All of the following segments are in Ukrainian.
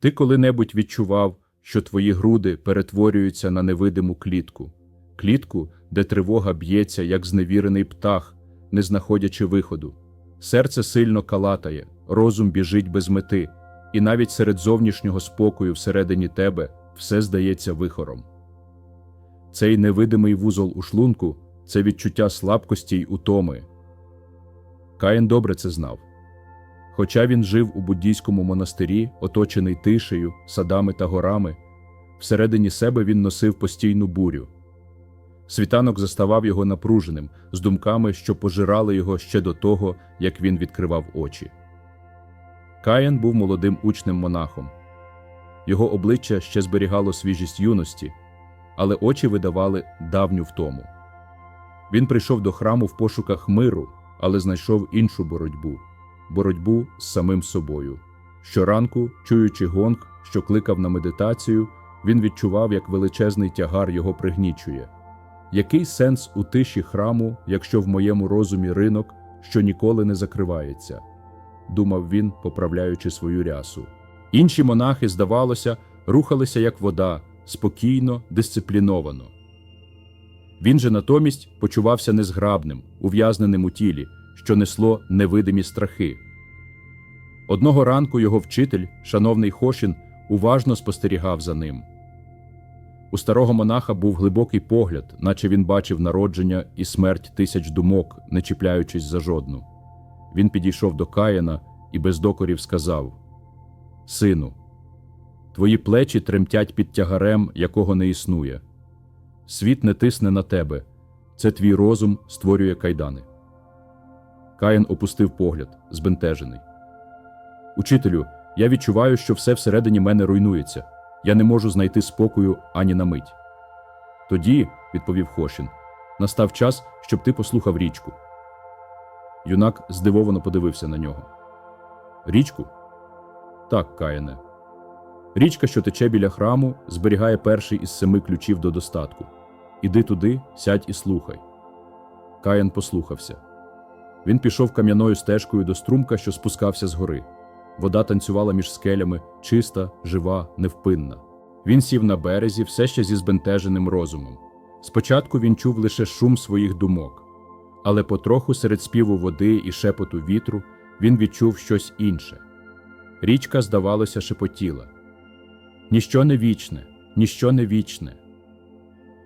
Ти коли-небудь відчував, що твої груди перетворюються на невидиму клітку, клітку, де тривога б'ється, як зневірений птах, не знаходячи виходу. Серце сильно калатає, розум біжить без мети, і навіть серед зовнішнього спокою всередині тебе все здається вихором. Цей невидимий вузол у шлунку це відчуття слабкості й утоми. Каїн добре це знав. Хоча він жив у буддійському монастирі, оточений тишею, садами та горами, всередині себе він носив постійну бурю. Світанок заставав його напруженим, з думками, що пожирали його ще до того, як він відкривав очі. Каїн був молодим учнем монахом. Його обличчя ще зберігало свіжість юності, але очі видавали давню втому. Він прийшов до храму в пошуках миру, але знайшов іншу боротьбу боротьбу з самим собою. Щоранку, чуючи гонг, що кликав на медитацію, він відчував, як величезний тягар його пригнічує. Який сенс у тиші храму, якщо в моєму розумі ринок, що ніколи не закривається? думав він, поправляючи свою рясу. Інші монахи, здавалося, рухалися як вода, спокійно, дисципліновано. Він же натомість почувався незграбним, ув'язненим у тілі, що несло невидимі страхи. Одного ранку його вчитель, шановний Хошін, уважно спостерігав за ним. У старого монаха був глибокий погляд, наче він бачив народження і смерть тисяч думок, не чіпляючись за жодну. Він підійшов до Каїна і без докорів сказав: Сину, твої плечі тремтять під тягарем, якого не існує. Світ не тисне на тебе, це твій розум створює кайдани. Каїн опустив погляд, збентежений. Учителю, я відчуваю, що все всередині мене руйнується. Я не можу знайти спокою ані на мить. Тоді, відповів Хошін, настав час, щоб ти послухав річку. Юнак здивовано подивився на нього. Річку? Так, Каїне. Річка, що тече біля храму, зберігає перший із семи ключів до достатку. Іди туди, сядь і слухай. Каїн послухався. Він пішов кам'яною стежкою до струмка, що спускався з гори. Вода танцювала між скелями, чиста, жива, невпинна. Він сів на березі, все ще зі збентеженим розумом. Спочатку він чув лише шум своїх думок, але потроху серед співу води і шепоту вітру він відчув щось інше. Річка, здавалося, шепотіла. Ніщо не вічне, ніщо не вічне.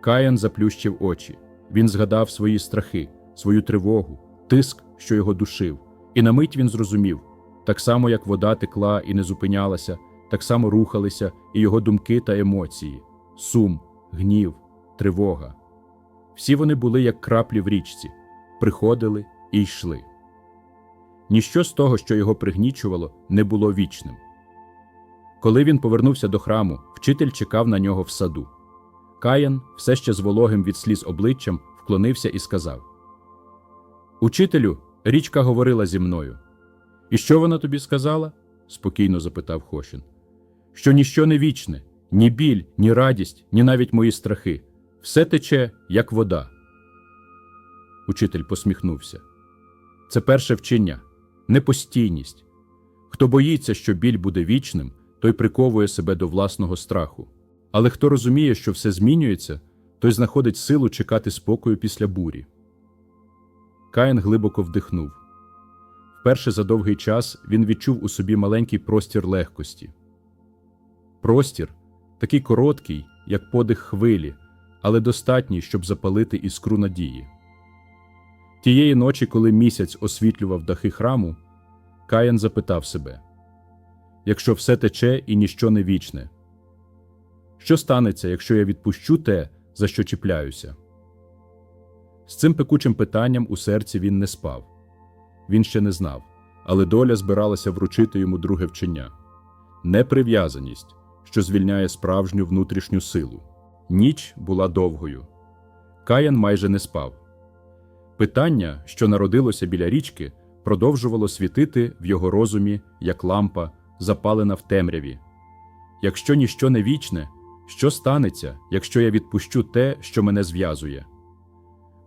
Каян заплющив очі. Він згадав свої страхи, свою тривогу, тиск, що його душив, і на мить він зрозумів так само, як вода текла і не зупинялася, так само рухалися і його думки та емоції, сум, гнів, тривога. Всі вони були як краплі в річці, приходили і йшли. Ніщо з того, що його пригнічувало, не було вічним. Коли він повернувся до храму, вчитель чекав на нього в саду. Каян, все ще з вологим від сліз обличчям, вклонився і сказав: Учителю, річка говорила зі мною. І що вона тобі сказала? спокійно запитав Хошін. Що ніщо не вічне, ні біль, ні радість, ні навіть мої страхи. Все тече, як вода. Учитель посміхнувся. Це перше вчення, непостійність. Хто боїться, що біль буде вічним, той приковує себе до власного страху. Але хто розуміє, що все змінюється, той знаходить силу чекати спокою після бурі. Каїн глибоко вдихнув. Вперше за довгий час він відчув у собі маленький простір легкості. Простір такий короткий, як подих хвилі, але достатній, щоб запалити іскру надії. Тієї ночі, коли місяць освітлював дахи храму, Каїн запитав себе якщо все тече і ніщо не вічне, що станеться, якщо я відпущу те, за що чіпляюся? З цим пекучим питанням у серці він не спав. Він ще не знав, але доля збиралася вручити йому друге вчення неприв'язаність, що звільняє справжню внутрішню силу. Ніч була довгою. Каян майже не спав. Питання, що народилося біля річки, продовжувало світити в його розумі, як лампа, запалена в темряві. Якщо ніщо не вічне, що станеться, якщо я відпущу те, що мене зв'язує?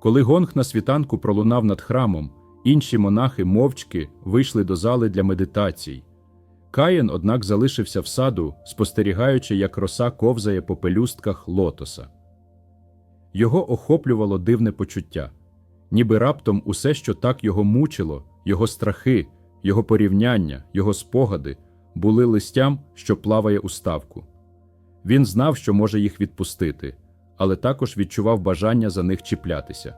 Коли гонг на світанку пролунав над храмом, інші монахи мовчки вийшли до зали для медитацій. Каїн, однак, залишився в саду, спостерігаючи, як роса ковзає по пелюстках лотоса. Його охоплювало дивне почуття, ніби раптом усе, що так його мучило, його страхи, його порівняння, його спогади, були листям, що плаває у ставку. Він знав, що може їх відпустити, але також відчував бажання за них чіплятися.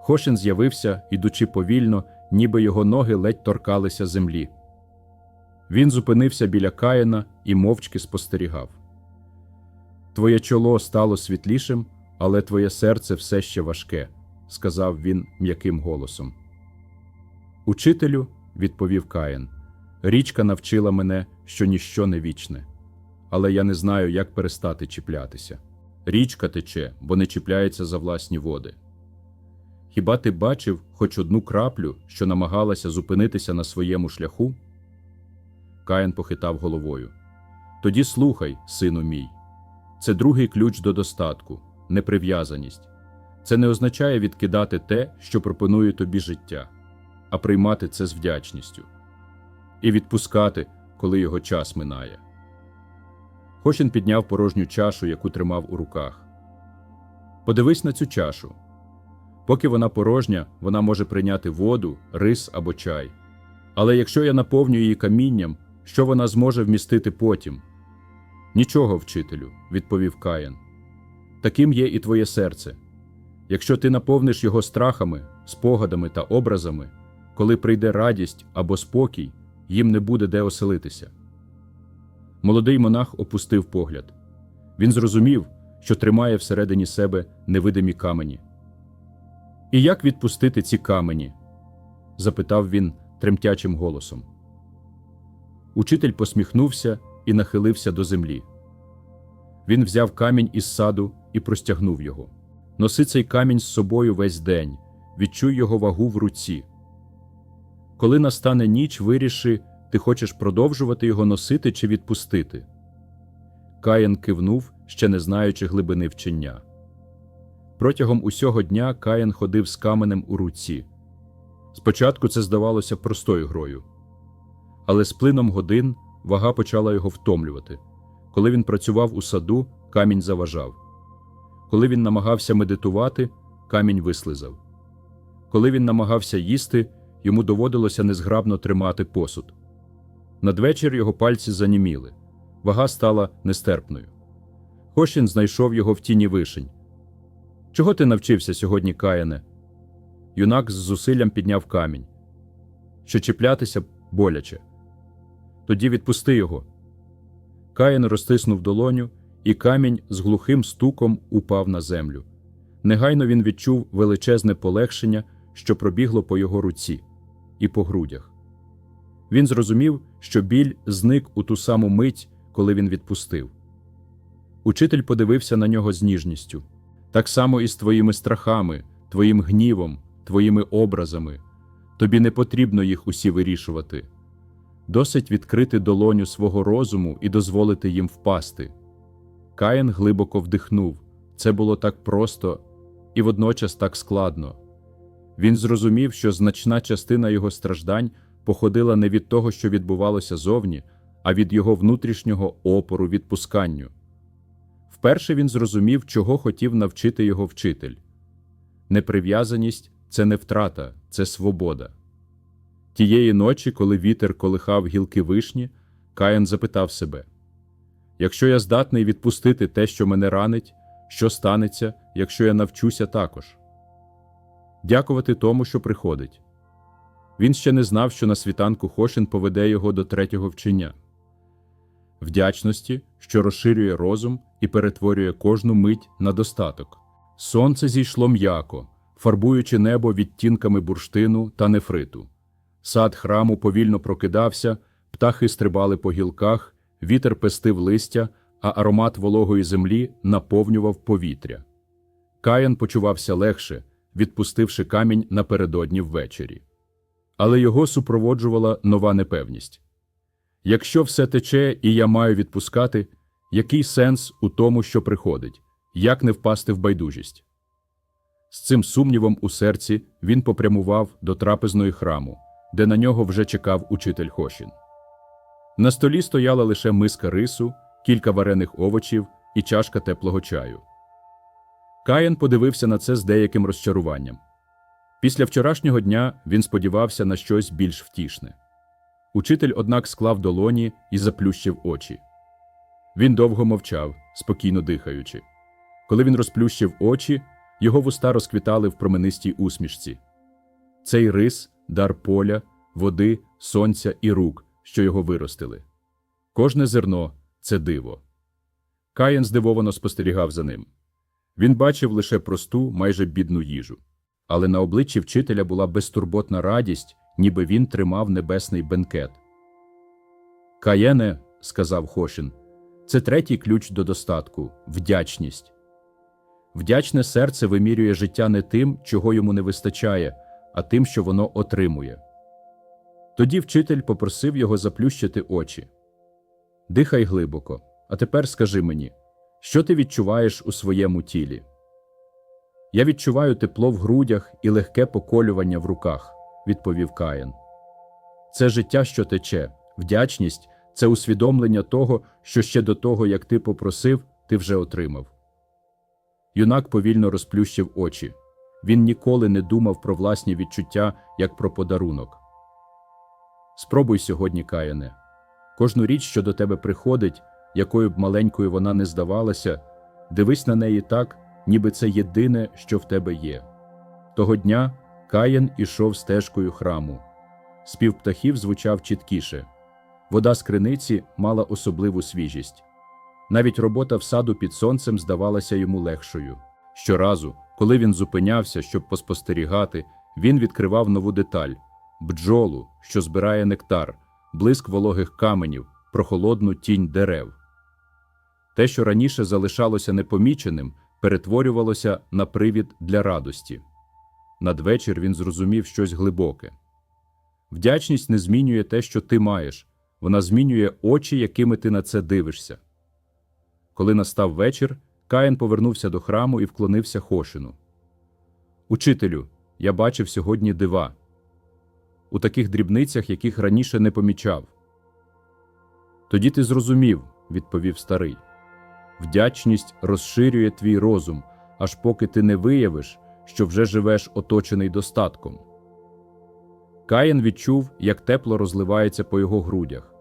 Хошин з'явився, ідучи повільно, ніби його ноги ледь торкалися землі. Він зупинився біля Каїна і мовчки спостерігав. Твоє чоло стало світлішим, але твоє серце все ще важке, сказав він м'яким голосом. Учителю, відповів Каїн, річка навчила мене, що ніщо не вічне, але я не знаю, як перестати чіплятися. Річка тече, бо не чіпляється за власні води. Хіба ти бачив хоч одну краплю, що намагалася зупинитися на своєму шляху? Каїн похитав головою. Тоді слухай, сину мій. Це другий ключ до достатку, неприв'язаність. Це не означає відкидати те, що пропонує тобі життя, а приймати це з вдячністю і відпускати, коли його час минає. Хошін підняв порожню чашу, яку тримав у руках. Подивись на цю чашу. Поки вона порожня, вона може прийняти воду, рис або чай. Але якщо я наповню її камінням, що вона зможе вмістити потім? Нічого, вчителю, відповів Каїн. Таким є і твоє серце. Якщо ти наповниш його страхами, спогадами та образами, коли прийде радість або спокій, їм не буде де оселитися. Молодий монах опустив погляд. Він зрозумів, що тримає всередині себе невидимі камені. І як відпустити ці камені? запитав він тремтячим голосом. Учитель посміхнувся і нахилився до землі. Він взяв камінь із саду і простягнув його. Носи цей камінь з собою весь день, відчуй його вагу в руці. Коли настане ніч, виріши, ти хочеш продовжувати його носити чи відпустити. Каїн кивнув, ще не знаючи глибини вчення. Протягом усього дня Каїн ходив з каменем у руці. Спочатку це здавалося простою грою, але з плином годин вага почала його втомлювати. Коли він працював у саду, камінь заважав. Коли він намагався медитувати, камінь вислизав. Коли він намагався їсти, йому доводилося незграбно тримати посуд. Надвечір його пальці заніміли, вага стала нестерпною. Хошін знайшов його в тіні вишень. Чого ти навчився сьогодні, Каяне? Юнак з зусиллям підняв камінь. Що чіплятися боляче. Тоді відпусти його. Каїн розтиснув долоню, і камінь з глухим стуком упав на землю. Негайно він відчув величезне полегшення, що пробігло по його руці і по грудях. Він зрозумів, що біль зник у ту саму мить, коли він відпустив. Учитель подивився на нього з ніжністю. Так само і з твоїми страхами, твоїм гнівом, твоїми образами. Тобі не потрібно їх усі вирішувати. Досить відкрити долоню свого розуму і дозволити їм впасти. Каїн глибоко вдихнув. Це було так просто і водночас так складно. Він зрозумів, що значна частина його страждань походила не від того, що відбувалося зовні, а від його внутрішнього опору відпусканню. Вперше він зрозумів, чого хотів навчити його вчитель. Неприв'язаність це не втрата, це свобода. Тієї ночі, коли вітер колихав гілки вишні, Каїн запитав себе якщо я здатний відпустити те, що мене ранить, що станеться, якщо я навчуся також? Дякувати тому, що приходить. Він ще не знав, що на світанку Хошин поведе його до третього вчення вдячності, що розширює розум і перетворює кожну мить на достаток. Сонце зійшло м'яко, фарбуючи небо відтінками бурштину та нефриту. Сад храму повільно прокидався, птахи стрибали по гілках, вітер пестив листя, а аромат вологої землі наповнював повітря. Каян почувався легше, відпустивши камінь напередодні ввечері. Але його супроводжувала нова непевність. Якщо все тече і я маю відпускати, який сенс у тому, що приходить, як не впасти в байдужість? З цим сумнівом у серці він попрямував до трапезної храму, де на нього вже чекав учитель Хошін. На столі стояла лише миска рису, кілька варених овочів і чашка теплого чаю. Каїн подивився на це з деяким розчаруванням. Після вчорашнього дня він сподівався на щось більш втішне. Учитель, однак, склав долоні і заплющив очі. Він довго мовчав, спокійно дихаючи. Коли він розплющив очі, його вуста розквітали в променистій усмішці. Цей рис дар поля, води, сонця і рук, що його виростили. Кожне зерно це диво. Каїн здивовано спостерігав за ним. Він бачив лише просту, майже бідну їжу. Але на обличчі вчителя була безтурботна радість, ніби він тримав небесний бенкет. Каєне, сказав Хошин, це третій ключ до достатку вдячність. Вдячне серце вимірює життя не тим, чого йому не вистачає, а тим, що воно отримує. Тоді вчитель попросив його заплющити очі. Дихай глибоко, а тепер скажи мені, що ти відчуваєш у своєму тілі? Я відчуваю тепло в грудях і легке поколювання в руках, відповів Каїн. Це життя, що тече, вдячність це усвідомлення того, що ще до того, як ти попросив, ти вже отримав. Юнак повільно розплющив очі. Він ніколи не думав про власні відчуття як про подарунок. Спробуй сьогодні, Каяне. Кожну річ, що до тебе приходить, якою б маленькою вона не здавалася, дивись на неї так, ніби це єдине, що в тебе є. Того дня Каїн ішов стежкою храму. Спів птахів звучав чіткіше. Вода з криниці мала особливу свіжість. Навіть робота в саду під сонцем здавалася йому легшою. Щоразу, коли він зупинявся, щоб поспостерігати, він відкривав нову деталь бджолу, що збирає нектар, блиск вологих каменів, прохолодну тінь дерев. Те, що раніше залишалося непоміченим, перетворювалося на привід для радості. Надвечір він зрозумів щось глибоке. Вдячність не змінює те, що ти маєш, вона змінює очі, якими ти на це дивишся. Коли настав вечір, Каїн повернувся до храму і вклонився Хошину. Учителю, я бачив сьогодні дива. У таких дрібницях, яких раніше не помічав. Тоді ти зрозумів, відповів старий. Вдячність розширює твій розум, аж поки ти не виявиш, що вже живеш оточений достатком. Каїн відчув, як тепло розливається по його грудях.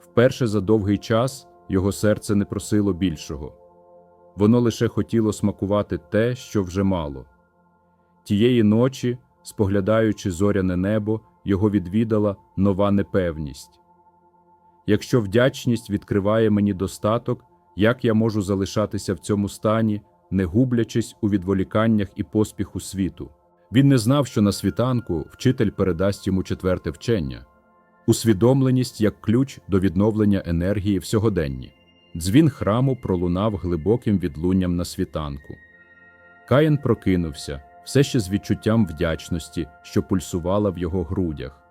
Вперше за довгий час його серце не просило більшого. Воно лише хотіло смакувати те, що вже мало. Тієї ночі, споглядаючи зоряне небо, його відвідала нова непевність. Якщо вдячність відкриває мені достаток, як я можу залишатися в цьому стані, не гублячись у відволіканнях і поспіху світу? Він не знав, що на світанку вчитель передасть йому четверте вчення усвідомленість як ключ до відновлення енергії в сьогоденні. Дзвін храму пролунав глибоким відлунням на світанку. Каїн прокинувся, все ще з відчуттям вдячності, що пульсувала в його грудях.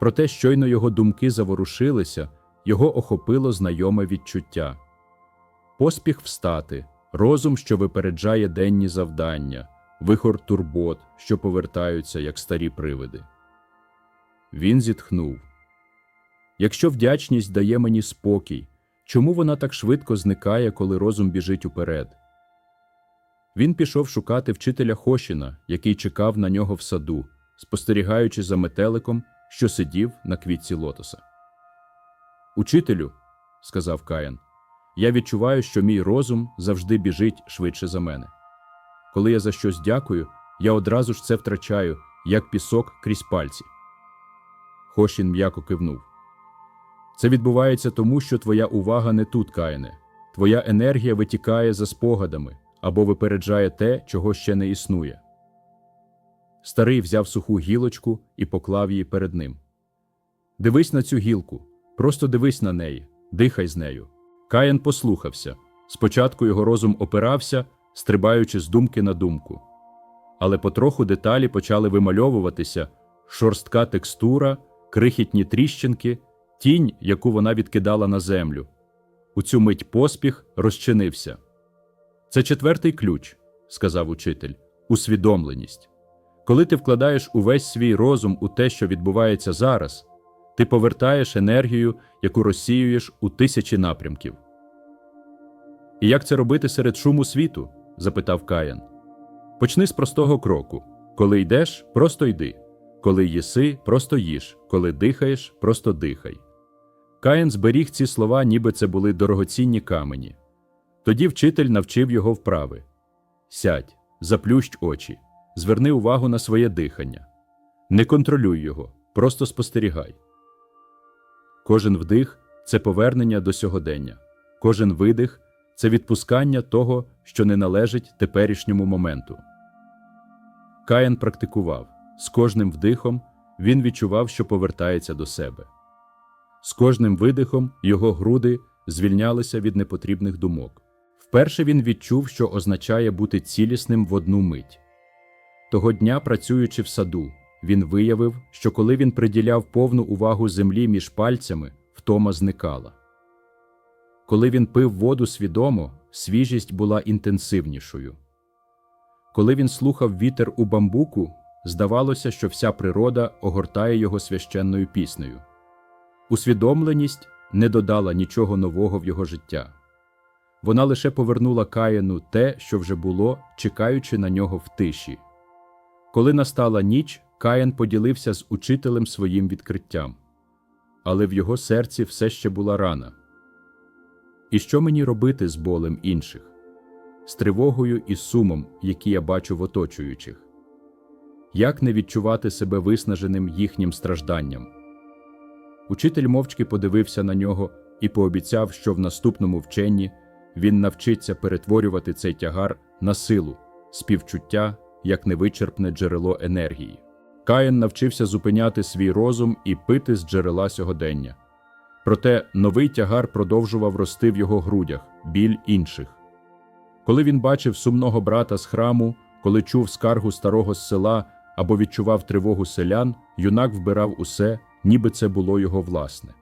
Проте щойно його думки заворушилися, його охопило знайоме відчуття. Поспіх встати, розум, що випереджає денні завдання, вихор турбот, що повертаються, як старі привиди. Він зітхнув. Якщо вдячність дає мені спокій, чому вона так швидко зникає, коли розум біжить уперед? Він пішов шукати вчителя Хошіна, який чекав на нього в саду, спостерігаючи за метеликом, що сидів на квітці лотоса. Учителю, сказав Каян, я відчуваю, що мій розум завжди біжить швидше за мене. Коли я за щось дякую, я одразу ж це втрачаю, як пісок крізь пальці. Хошін м'яко кивнув. Це відбувається тому, що твоя увага не тут, Каїне. Твоя енергія витікає за спогадами або випереджає те, чого ще не існує. Старий взяв суху гілочку і поклав її перед ним. Дивись на цю гілку, просто дивись на неї, дихай з нею. Каїн послухався. Спочатку його розум опирався, стрибаючи з думки на думку. Але потроху деталі почали вимальовуватися шорстка текстура, крихітні тріщинки, тінь, яку вона відкидала на землю. У цю мить поспіх розчинився. Це четвертий ключ, сказав учитель, усвідомленість. Коли ти вкладаєш увесь свій розум у те, що відбувається зараз, ти повертаєш енергію, яку розсіюєш у тисячі напрямків. І як це робити серед шуму світу? запитав Каян. Почни з простого кроку. Коли йдеш, просто йди. Коли їси, просто їж. Коли дихаєш, просто дихай. Каїн зберіг ці слова, ніби це були дорогоцінні камені. Тоді вчитель навчив його вправи. Сядь, заплющ очі, зверни увагу на своє дихання. Не контролюй його, просто спостерігай. Кожен вдих це повернення до сьогодення, кожен видих це відпускання того, що не належить теперішньому моменту. Каїн практикував з кожним вдихом він відчував, що повертається до себе. З кожним видихом його груди звільнялися від непотрібних думок. Вперше він відчув, що означає бути цілісним в одну мить. Того дня, працюючи в саду, він виявив, що коли він приділяв повну увагу землі між пальцями, втома зникала. Коли він пив воду свідомо, свіжість була інтенсивнішою. Коли він слухав вітер у бамбуку, здавалося, що вся природа огортає його священною піснею. Усвідомленість не додала нічого нового в його життя. Вона лише повернула Каїну те, що вже було, чекаючи на нього в тиші. Коли настала ніч, Каїн поділився з учителем своїм відкриттям, але в його серці все ще була рана. І що мені робити з болем інших, з тривогою і сумом, які я бачу в оточуючих? Як не відчувати себе виснаженим їхнім стражданням? Учитель мовчки подивився на нього і пообіцяв, що в наступному вченні він навчиться перетворювати цей тягар на силу, співчуття як невичерпне джерело енергії. Каїн навчився зупиняти свій розум і пити з джерела сьогодення. Проте новий тягар продовжував рости в його грудях, біль інших. Коли він бачив сумного брата з храму, коли чув скаргу старого з села або відчував тривогу селян, юнак вбирав усе, ніби це було його власне.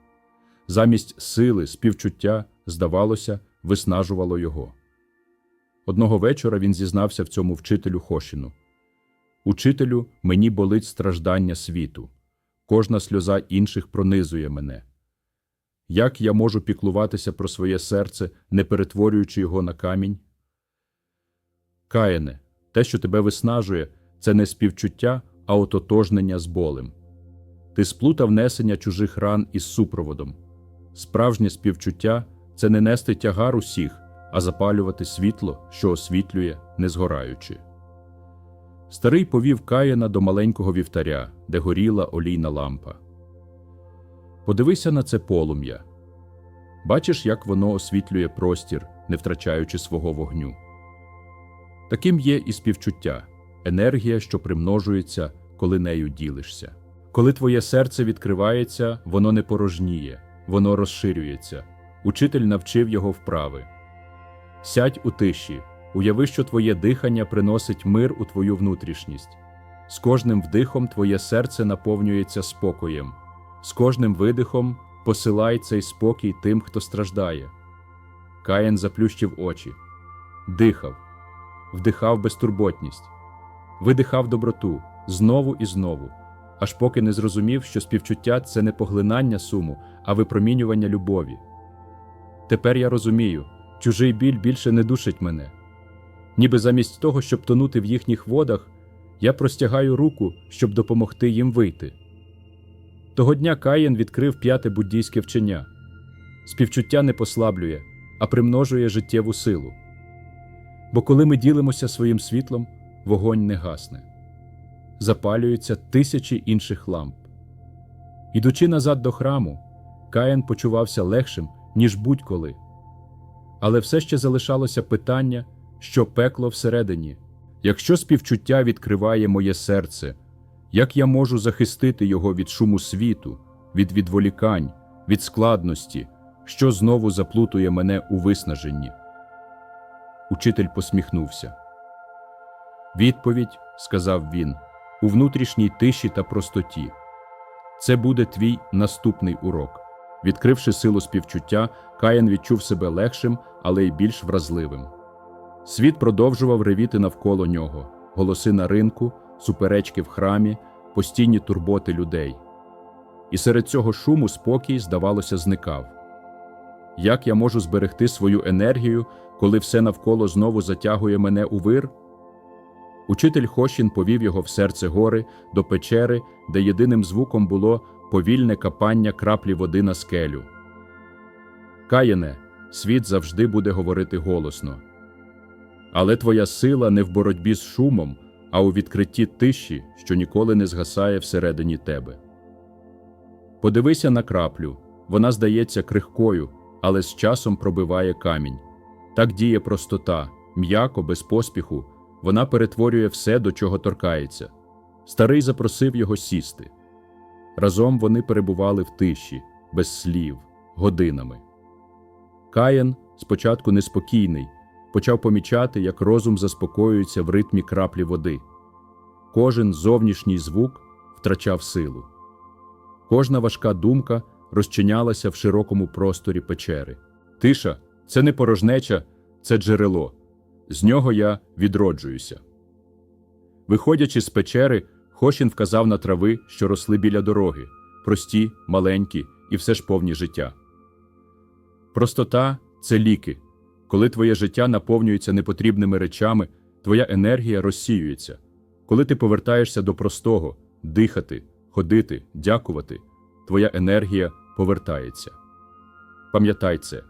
Замість сили, співчуття, здавалося, виснажувало його. Одного вечора він зізнався в цьому вчителю Хошіну. Учителю, мені болить страждання світу. Кожна сльоза інших пронизує мене. Як я можу піклуватися про своє серце, не перетворюючи його на камінь? Каїне, те, що тебе виснажує, це не співчуття, а ототожнення з болем. Ти сплутав несення чужих ран із супроводом. Справжнє співчуття це не нести тягар усіх, а запалювати світло, що освітлює, не згораючи. Старий повів Каїна до маленького вівтаря, де горіла олійна лампа. Подивися на це полум'я. Бачиш, як воно освітлює простір, не втрачаючи свого вогню. Таким є і співчуття, енергія, що примножується, коли нею ділишся. Коли твоє серце відкривається, воно не порожніє, воно розширюється. Учитель навчив його вправи. Сядь у тиші, уяви, що твоє дихання приносить мир у твою внутрішність. З кожним вдихом твоє серце наповнюється спокоєм, з кожним видихом посилай цей спокій тим, хто страждає. Каїн заплющив очі, дихав, вдихав безтурботність, видихав доброту знову і знову, аж поки не зрозумів, що співчуття це не поглинання суму, а випромінювання любові. Тепер я розумію, чужий біль більше не душить мене. Ніби замість того, щоб тонути в їхніх водах, я простягаю руку, щоб допомогти їм вийти. Того дня Каїн відкрив п'яте буддійське вчення співчуття не послаблює, а примножує життєву силу. Бо коли ми ділимося своїм світлом, вогонь не гасне, запалюються тисячі інших ламп. Ідучи назад до храму, Каїн почувався легшим, ніж будь-коли. Але все ще залишалося питання, що пекло всередині. Якщо співчуття відкриває моє серце, як я можу захистити його від шуму світу, від відволікань, від складності, що знову заплутує мене у виснаженні? Учитель посміхнувся. Відповідь, сказав він, у внутрішній тиші та простоті. Це буде твій наступний урок. Відкривши силу співчуття, Каїн відчув себе легшим, але й більш вразливим. Світ продовжував ревіти навколо нього, голоси на ринку, суперечки в храмі, постійні турботи людей. і серед цього шуму спокій, здавалося, зникав. Як я можу зберегти свою енергію, коли все навколо знову затягує мене у вир? Учитель Хошін повів його в серце гори до печери, де єдиним звуком було повільне капання краплі води на скелю. Каєне, світ завжди буде говорити голосно. Але твоя сила не в боротьбі з шумом, а у відкритті тиші, що ніколи не згасає всередині тебе. Подивися на краплю вона здається крихкою, але з часом пробиває камінь. Так діє простота, м'яко, без поспіху, вона перетворює все, до чого торкається. Старий запросив його сісти. Разом вони перебували в тиші, без слів, годинами. Каїн, спочатку неспокійний, почав помічати, як розум заспокоюється в ритмі краплі води. Кожен зовнішній звук втрачав силу. Кожна важка думка розчинялася в широкому просторі печери. Тиша це не порожнеча, це джерело. З нього я відроджуюся. Виходячи з печери, Хошін вказав на трави, що росли біля дороги, прості, маленькі і все ж повні життя. Простота це ліки. Коли твоє життя наповнюється непотрібними речами, твоя енергія розсіюється. Коли ти повертаєшся до простого дихати, ходити, дякувати, твоя енергія повертається. Пам'ятай це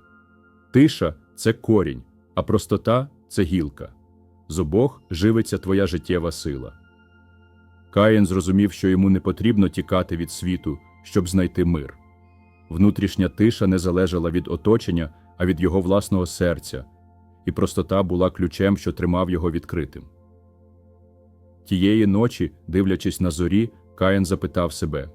тиша це корінь, а простота це гілка. З обох живиться твоя життєва сила. Каїн зрозумів, що йому не потрібно тікати від світу, щоб знайти мир. Внутрішня тиша не залежала від оточення, а від його власного серця, і простота була ключем, що тримав його відкритим. Тієї ночі, дивлячись на зорі, Каїн запитав себе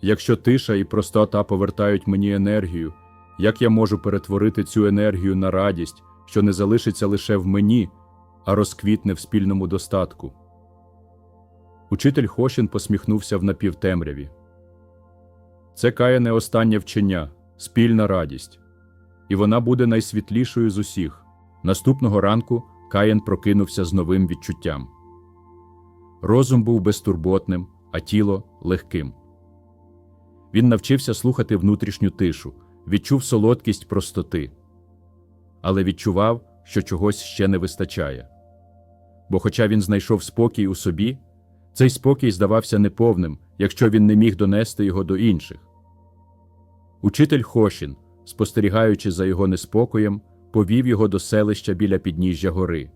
Якщо тиша і простота повертають мені енергію, як я можу перетворити цю енергію на радість, що не залишиться лише в мені, а розквітне в спільному достатку? Учитель Хошін посміхнувся в напівтемряві. Це каяне останнє вчення, спільна радість, і вона буде найсвітлішою з усіх. Наступного ранку Каїн прокинувся з новим відчуттям. Розум був безтурботним, а тіло легким. Він навчився слухати внутрішню тишу, відчув солодкість простоти, але відчував, що чогось ще не вистачає. Бо, хоча він знайшов спокій у собі, цей спокій здавався неповним, якщо він не міг донести його до інших. Учитель Хошін, спостерігаючи за його неспокоєм, повів його до селища біля підніжжя гори.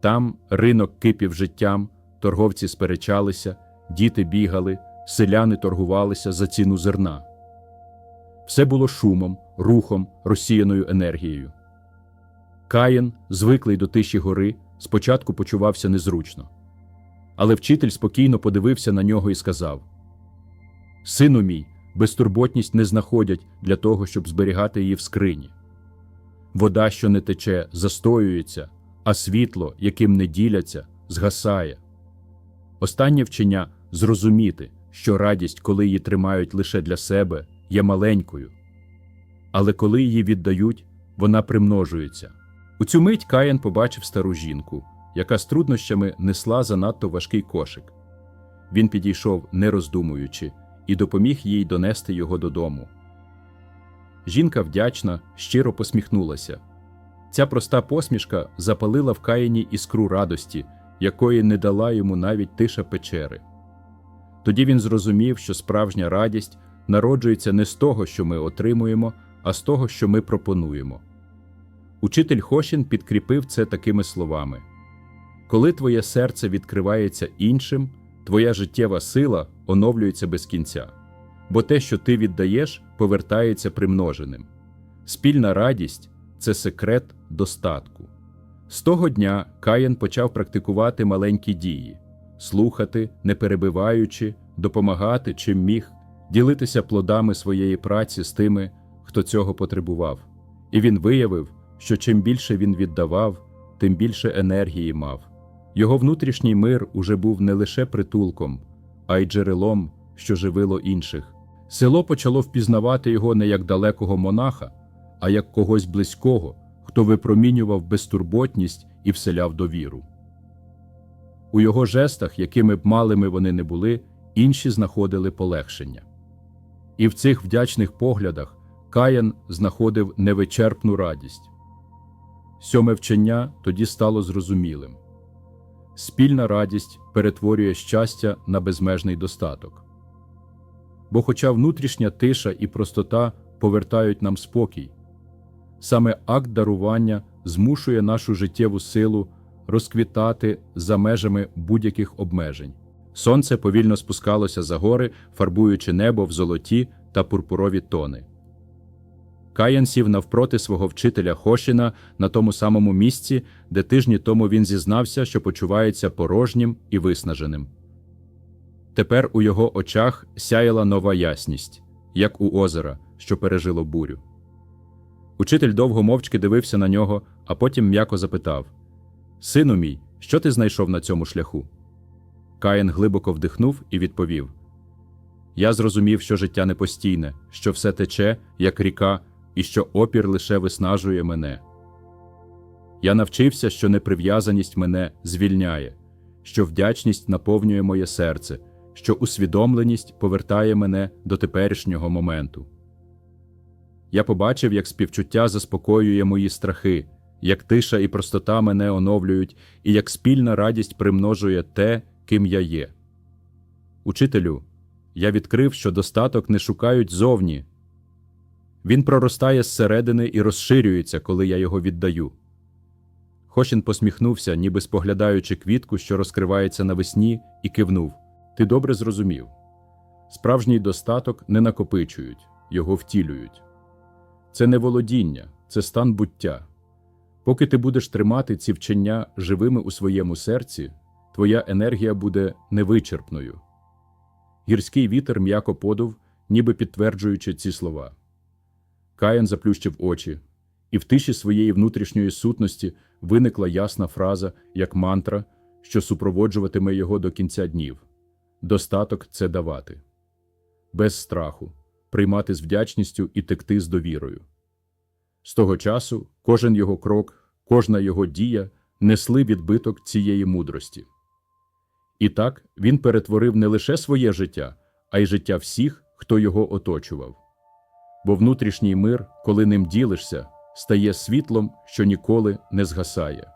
Там ринок кипів життям, торговці сперечалися, діти бігали, селяни торгувалися за ціну зерна. Все було шумом, рухом, розсіяною енергією. Каїн, звиклий до тиші гори, спочатку почувався незручно. Але вчитель спокійно подивився на нього і сказав: Сину мій, безтурботність не знаходять для того, щоб зберігати її в скрині. Вода, що не тече, застоюється, а світло, яким не діляться, згасає. Останнє вчення зрозуміти, що радість, коли її тримають лише для себе, є маленькою. Але коли її віддають, вона примножується. У цю мить Каїн побачив стару жінку, яка з труднощами несла занадто важкий кошик. Він підійшов, не роздумуючи, і допоміг їй донести його додому. Жінка вдячна, щиро посміхнулася. Ця проста посмішка запалила в Каїні іскру радості, якої не дала йому навіть тиша печери. Тоді він зрозумів, що справжня радість народжується не з того, що ми отримуємо, а з того, що ми пропонуємо. Учитель Хошін підкріпив це такими словами: Коли твоє серце відкривається іншим, твоя життєва сила оновлюється без кінця, бо те, що ти віддаєш, повертається примноженим. Спільна радість це секрет достатку. З того дня Каїн почав практикувати маленькі дії слухати, не перебиваючи, допомагати чим міг, ділитися плодами своєї праці з тими, хто цього потребував. І він виявив, що чим більше він віддавав, тим більше енергії мав. Його внутрішній мир уже був не лише притулком, а й джерелом, що живило інших. Село почало впізнавати його не як далекого монаха, а як когось близького, хто випромінював безтурботність і вселяв довіру. У його жестах, якими б малими вони не були, інші знаходили полегшення. І в цих вдячних поглядах Каїн знаходив невичерпну радість. Сьоме вчення тоді стало зрозумілим. Спільна радість перетворює щастя на безмежний достаток. Бо, хоча внутрішня тиша і простота повертають нам спокій, саме акт дарування змушує нашу життєву силу розквітати за межами будь-яких обмежень. Сонце повільно спускалося за гори, фарбуючи небо в золоті та пурпурові тони. Каян сів навпроти свого вчителя Хошіна на тому самому місці, де тижні тому він зізнався, що почувається порожнім і виснаженим. Тепер у його очах сяяла нова ясність, як у озера, що пережило бурю. Учитель довго мовчки дивився на нього, а потім м'яко запитав Сину мій, що ти знайшов на цьому шляху? Каїн глибоко вдихнув і відповів Я зрозумів, що життя непостійне, що все тече, як ріка, і що опір лише виснажує мене. Я навчився, що неприв'язаність мене звільняє, що вдячність наповнює моє серце, що усвідомленість повертає мене до теперішнього моменту. Я побачив, як співчуття заспокоює мої страхи, як тиша і простота мене оновлюють, і як спільна радість примножує те, ким я є. Учителю, я відкрив, що достаток не шукають зовні. Він проростає зсередини і розширюється, коли я його віддаю. Хошін посміхнувся, ніби споглядаючи квітку, що розкривається навесні, і кивнув Ти добре зрозумів. Справжній достаток не накопичують, його втілюють. Це не володіння, це стан буття. Поки ти будеш тримати ці вчення живими у своєму серці, твоя енергія буде невичерпною. Гірський вітер м'яко подув, ніби підтверджуючи ці слова. Каїн заплющив очі, і в тиші своєї внутрішньої сутності виникла ясна фраза, як мантра, що супроводжуватиме його до кінця днів достаток це давати, без страху, приймати з вдячністю і текти з довірою. З того часу кожен його крок, кожна його дія несли відбиток цієї мудрості. І так він перетворив не лише своє життя, а й життя всіх, хто його оточував. Бо внутрішній мир, коли ним ділишся, стає світлом, що ніколи не згасає.